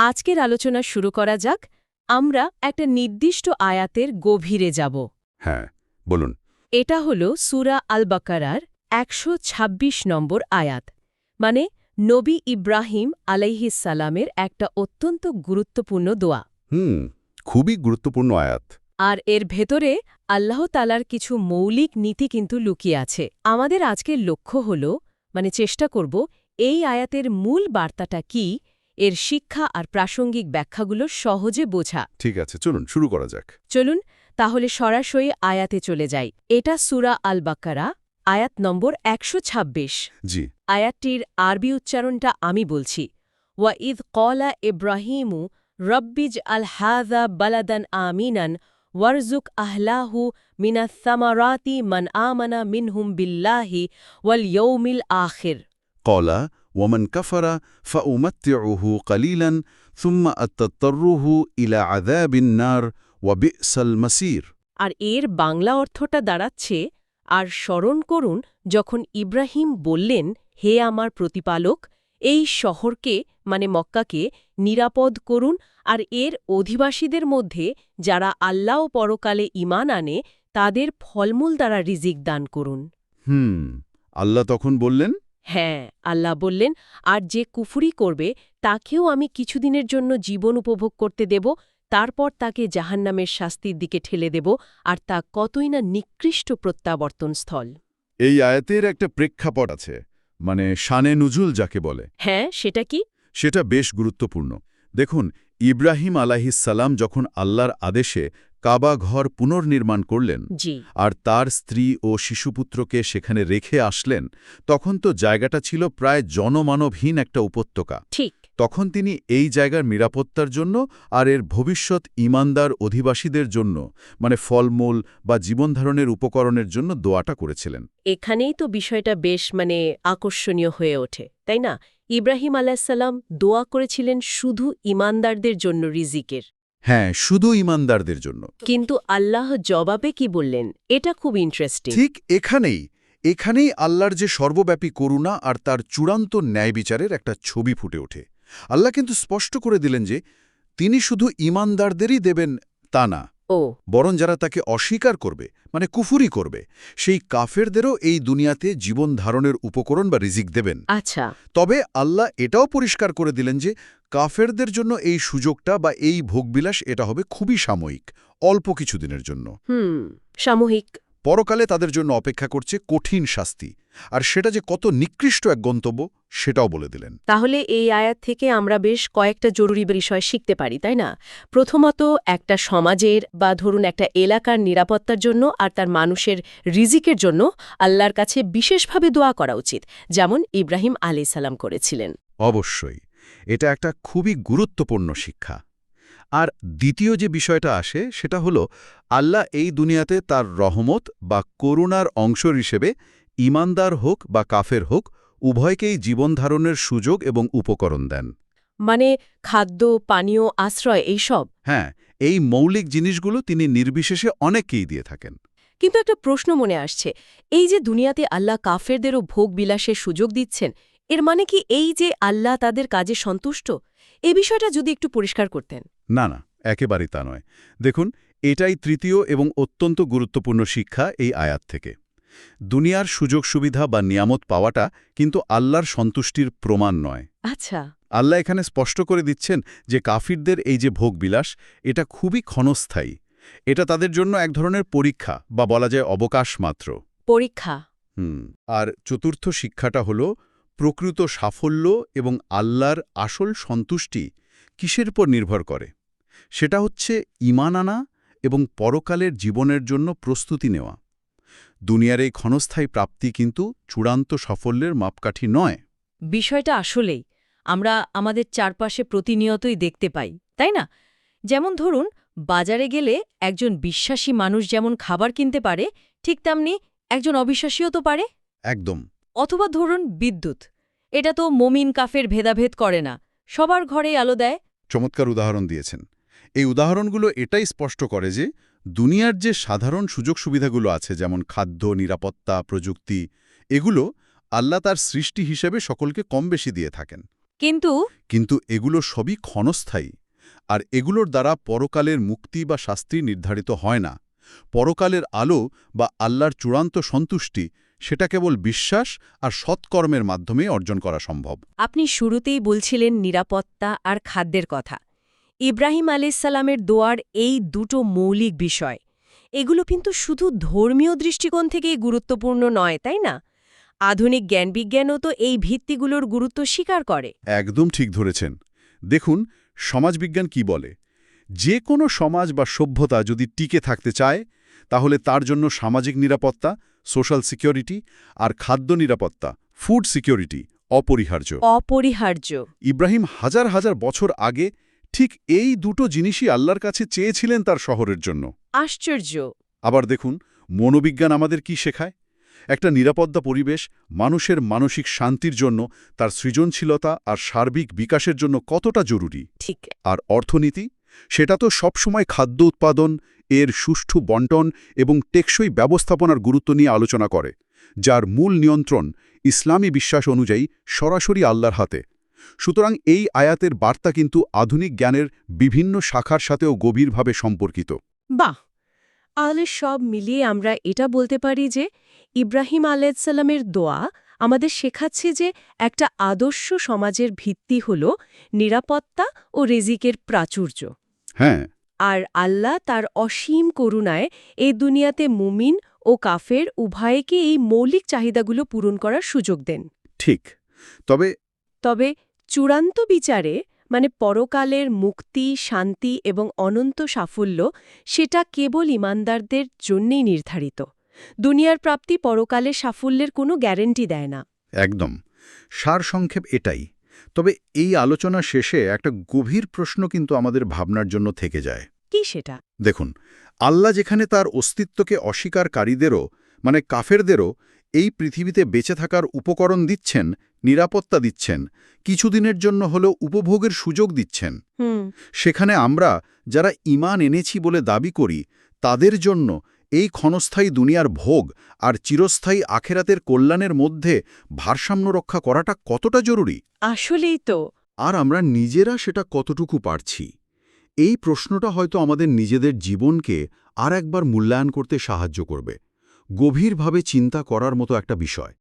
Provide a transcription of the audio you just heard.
আজকের আলোচনা শুরু করা যাক আমরা একটা নির্দিষ্ট আয়াতের গভীরে যাব। হ্যাঁ বলুন। এটা হল সুরা আল বাকারার একশো ছাব্বিশ নম্বর আয়াত। মানে নবী ইব্রাহিম আলাইহিসালামের একটা অত্যন্ত গুরুত্বপূর্ণ দোয়া। হুম খুবই গুরুত্বপূর্ণ আয়াত। আর এর ভেতরে আল্লাহ তালার কিছু মৌলিক নীতি কিন্তু লুকিয়ে আছে। আমাদের আজকের লক্ষ্য হল মানে চেষ্টা করব এই আয়াতের মূল বার্তাটা কি এর শিক্ষা আর প্রাসঙ্গিক ব্যাখ্যাগুলো সহজে বোঝা। ঠিক আছে চলুন শুরু করা যাক। চলুন তাহলে সরাসরি আয়াতে চলে যাই। এটা সুরা আল বাক্কারা আয়াত নম্বর একশো ছাব্বিশ। জি। আয়াতটির আরবি উচ্চারণটা আমি বলছি। ওয়া ইদ কলা ইব্রাহিমু রব্বিজ আল হাজা বালাদান আমিনান ওয়ারজুক আহলাহু মিনাসামারাতি মান আমানা মিনহুম বিল্লাহি ওয়াল ইয়ৌমিল আখির। কলা ومن كفر فأمتعه قليلا ثم সুম্মা إلى ইলা النار وبئس المصير আর এর বাংলা অর্থটা দাঁড়াচ্ছে আর স্মরণ করুন যখন ইব্রাহিম বললেন হে আমার প্রতিপালক এই শহরকে মানে মক্কাকে নিরাপদ করুন আর এর অধিবাসীদের মধ্যে যারা আল্লাহ পরকালে ইমান আনে তাদের ফলমূল দ্বারা রিজিক দান করুন। হুম আল্লাহ তখন বললেন হ্যাঁ আল্লাহ বললেন আর যে কুফুরি করবে তাকেও আমি কিছুদিনের জন্য জীবন উপভোগ করতে দেব তারপর তাকে জাহান্নামের শাস্তির দিকে ঠেলে দেব আর তা কতই না নিকৃষ্ট প্রত্যাবর্তন স্থল এই আয়াতের একটা প্রেক্ষাপট আছে মানে শানে নুজুল যাকে বলে। হ্যাঁ সেটা কি? সেটা বেশ গুরুত্বপূর্ণ। দেখুন ইব্রাহিম আলাহিসাল্লাম যখন আল্লাহর আদেশে কাবা ঘর পুনর্নির্মাণ করলেন আর তার স্ত্রী ও শিশুপুত্রকে সেখানে রেখে আসলেন তখন তো জায়গাটা ছিল প্রায় জনমানবহীন একটা উপত্যকা। ঠিক। তখন তিনি এই জায়গার নিরাপত্তার জন্য আর এর ভবিষ্যৎ ইমানদার অধিবাসীদের জন্য মানে ফলমূল বা জীবনধারণের উপকরণের জন্য দোয়াটা করেছিলেন। এখানেই তো বিষয়টা বেশ মানে আকর্ষণীয় হয়ে ওঠে তাই না? ইব্রাহিম আলাহিসাল্লাম দোয়া করেছিলেন শুধু ইমানদারদের জন্য রিজিকের। হ্যাঁ শুধু ইমানদারদের জন্য। কিন্তু আল্লাহ জবাবে কি বললেন? এটা খুব ইন্টারেস্টিং ঠিক এখানেই এখানেই আল্লাহর যে সর্বব্যাপী করুণা আর তার চূড়ান্ত ন্যায় বিচারের একটা ছবি ফুটে ওঠে। আল্লাহ কিন্তু স্পষ্ট করে দিলেন যে তিনি শুধু ইমানদারদেরই দেবেন তা না ও। বরং যারা তাকে অস্বীকার করবে মানে কুফুরি করবে সেই কাফেরদেরও এই দুনিয়াতে জীবন ধারণের উপকরণ বা রিজিক দেবেন। আচ্ছা। তবে আল্লাহ এটাও পরিষ্কার করে দিলেন যে কাফেরদের জন্য এই সুযোগটা বা এই ভোগবিলাস এটা হবে খুবই সাময়িক অল্প কিছুদিনের জন্য। হুম সামূহিক পরকালে তাদের জন্য অপেক্ষা করছে কঠিন শাস্তি। আর সেটা যে কত নিকৃষ্ট এক গন্তব্য সেটাও বলে দিলেন। তাহলে এই আয়াত থেকে আমরা বেশ কয়েকটা জরুরি বিষয় শিখতে পারি তাই না? প্রথমত একটা সমাজের বা ধরুন একটা এলাকার নিরাপত্তার জন্য আর তার মানুষের রিজিকের জন্য আল্লাহর কাছে বিশেষভাবে দোয়া করা উচিত যেমন ইব্রাহিম আলি সালাম করেছিলেন। অবশ্যই এটা একটা খুবই গুরুত্বপূর্ণ শিক্ষা। আর দ্বিতীয় যে বিষয়টা আসে সেটা হলো আল্লাহ এই দুনিয়াতে তার রহমত বা করুণার অংশ হিসেবে ইমানদার হোক বা কাফের হোক উভয়কেই জীবনধারণের সুযোগ এবং উপকরণ দেন। মানে খাদ্য পানীয় আশ্রয় এইসব হ্যাঁ এই মৌলিক জিনিসগুলো তিনি নির্বিশেষে অনেককেই দিয়ে থাকেন। কিন্তু একটা প্রশ্ন মনে আসছে এই যে দুনিয়াতে আল্লাহ কাফেরদেরও ভোগ বিলাসের সুযোগ দিচ্ছেন এর মানে কি এই যে আল্লাহ তাদের কাজে সন্তুষ্ট? এ বিষয়টা যদি একটু পরিষ্কার করতেন। না না একেবারেই তা নয়। দেখুন এটাই তৃতীয় এবং অত্যন্ত গুরুত্বপূর্ণ শিক্ষা এই আয়াত থেকে। দুনিয়ার সুযোগ সুবিধা বা নিয়ামত পাওয়াটা কিন্তু আল্লাহর সন্তুষ্টির প্রমাণ নয়। আচ্ছা। আল্লাহ এখানে স্পষ্ট করে দিচ্ছেন যে কাফিরদের এই যে ভোগবিলাস এটা খুবই ক্ষণস্থায়ী। এটা তাদের জন্য এক ধরনের পরীক্ষা বা বলা যায় অবকাশ মাত্র। পরীক্ষা। হুম আর চতুর্থ শিক্ষাটা হল প্রকৃত সাফল্য এবং আল্লাহর আসল সন্তুষ্টি কিসের উপর নির্ভর করে? সেটা হচ্ছে ইমান আনা এবং পরকালের জীবনের জন্য প্রস্তুতি নেওয়া। দুনিয়ার এই ক্ষণস্থায়ী প্রাপ্তি কিন্তু চূড়ান্ত সাফল্যের মাপকাঠি নয়। বিষয়টা আসলেই আমরা আমাদের চারপাশে প্রতিনিয়তই দেখতে পাই তাই না? যেমন ধরুন বাজারে গেলে একজন বিশ্বাসী মানুষ যেমন খাবার কিনতে পারে ঠিক তেমনি একজন অবিশ্বাসীও তো পারে। একদম। অথবা ধরুন বিদ্যুৎ। এটা তো মমিন কাফের ভেদাভেদ করে না সবার ঘরেই আলো দেয়। চমৎকার উদাহরণ দিয়েছেন। এই উদাহরণগুলো এটাই স্পষ্ট করে যে দুনিয়ার যে সাধারণ সুযোগ সুবিধাগুলো আছে যেমন খাদ্য নিরাপত্তা প্রযুক্তি এগুলো আল্লাহ তার সৃষ্টি হিসেবে সকলকে কম বেশি দিয়ে থাকেন। কিন্তু কিন্তু এগুলো সবই ক্ষণস্থায়ী আর এগুলোর দ্বারা পরকালের মুক্তি বা শাস্তি নির্ধারিত হয় না। পরকালের আলো বা আল্লাহর চূড়ান্ত সন্তুষ্টি সেটা কেবল বিশ্বাস আর সৎকর্মের মাধ্যমে অর্জন করা সম্ভব। আপনি শুরুতেই বলছিলেন নিরাপত্তা আর খাদ্যের কথা। ইব্রাহিম আলাইসাল্লামের দোয়ার এই দুটো মৌলিক বিষয় এগুলো কিন্তু শুধু ধর্মীয় দৃষ্টিকোণ থেকেই গুরুত্বপূর্ণ নয় তাই না? আধুনিক জ্ঞানবিজ্ঞানও তো এই ভিত্তিগুলোর গুরুত্ব স্বীকার করে। একদম ঠিক ধরেছেন। দেখুন সমাজবিজ্ঞান কি বলে? যে কোনো সমাজ বা সভ্যতা যদি টিকে থাকতে চায় তাহলে তার জন্য সামাজিক নিরাপত্তা সোশ্যাল সিকিউরিটি আর খাদ্য নিরাপত্তা ফুড সিকিউরিটি অপরিহার্য। অপরিহার্য। ইব্রাহিম হাজার হাজার বছর আগে ঠিক এই দুটো জিনিসই আল্লাহর কাছে চেয়েছিলেন তার শহরের জন্য। আশ্চর্য। আবার দেখুন মনোবিজ্ঞান আমাদের কি শেখায়? একটা নিরাপত্তা পরিবেশ মানুষের মানসিক শান্তির জন্য তার সৃজনশীলতা আর সার্বিক বিকাশের জন্য কতটা জরুরি? ঠিক। আর অর্থনীতি? সেটা তো সবসময় খাদ্য উৎপাদন এর সুষ্ঠু বন্টন এবং টেকসই ব্যবস্থাপনার গুরুত্ব নিয়ে আলোচনা করে যার মূল নিয়ন্ত্রণ ইসলামী বিশ্বাস অনুযায়ী সরাসরি আল্লাহর হাতে। সুতরাং এই আয়াতের বার্তা কিন্তু আধুনিক জ্ঞানের বিভিন্ন শাখার সাথেও গভীরভাবে সম্পর্কিত। বাহ! আলে সব মিলিয়ে আমরা এটা বলতে পারি যে ইব্রাহিম আলাইসাল্লামের দোয়া আমাদের শেখাচ্ছে যে একটা আদর্শ সমাজের ভিত্তি হল নিরাপত্তা ও রেজিকের প্রাচুর্য। হ্যাঁ আর আল্লাহ তার অসীম করুণায় এ দুনিয়াতে মুমিন ও কাফের উভয়কে এই মৌলিক চাহিদাগুলো পূরণ করার সুযোগ দেন। ঠিক। তবে তবে চূড়ান্ত বিচারে মানে পরকালের মুক্তি শান্তি এবং অনন্ত সাফল্য সেটা কেবল ইমানদারদের জন্যেই নির্ধারিত। দুনিয়ার প্রাপ্তি পরকালে সাফল্যের কোনো গ্যারেন্টি দেয় না। একদম। সারসংক্ষেপ এটাই। তবে এই আলোচনা শেষে একটা গভীর প্রশ্ন কিন্তু আমাদের ভাবনার জন্য থেকে যায়। কি সেটা? দেখুন আল্লাহ যেখানে তার অস্তিত্বকে অস্বীকারীদেরও মানে কাফেরদেরও এই পৃথিবীতে বেঁচে থাকার উপকরণ দিচ্ছেন নিরাপত্তা দিচ্ছেন কিছুদিনের জন্য হলেও উপভোগের সুযোগ দিচ্ছেন। সেখানে আমরা যারা ইমান এনেছি বলে দাবি করি তাদের জন্য এই ক্ষণস্থায়ী দুনিয়ার ভোগ আর চিরস্থায়ী আখেরাতের কল্যাণের মধ্যে ভারসাম্য রক্ষা করাটা কতটা জরুরি? আসলেই তো। আর আমরা নিজেরা সেটা কতটুকু পারছি? এই প্রশ্নটা হয়তো আমাদের নিজেদের জীবনকে আর একবার মূল্যায়ন করতে সাহায্য করবে। গভীরভাবে চিন্তা করার মতো একটা বিষয়।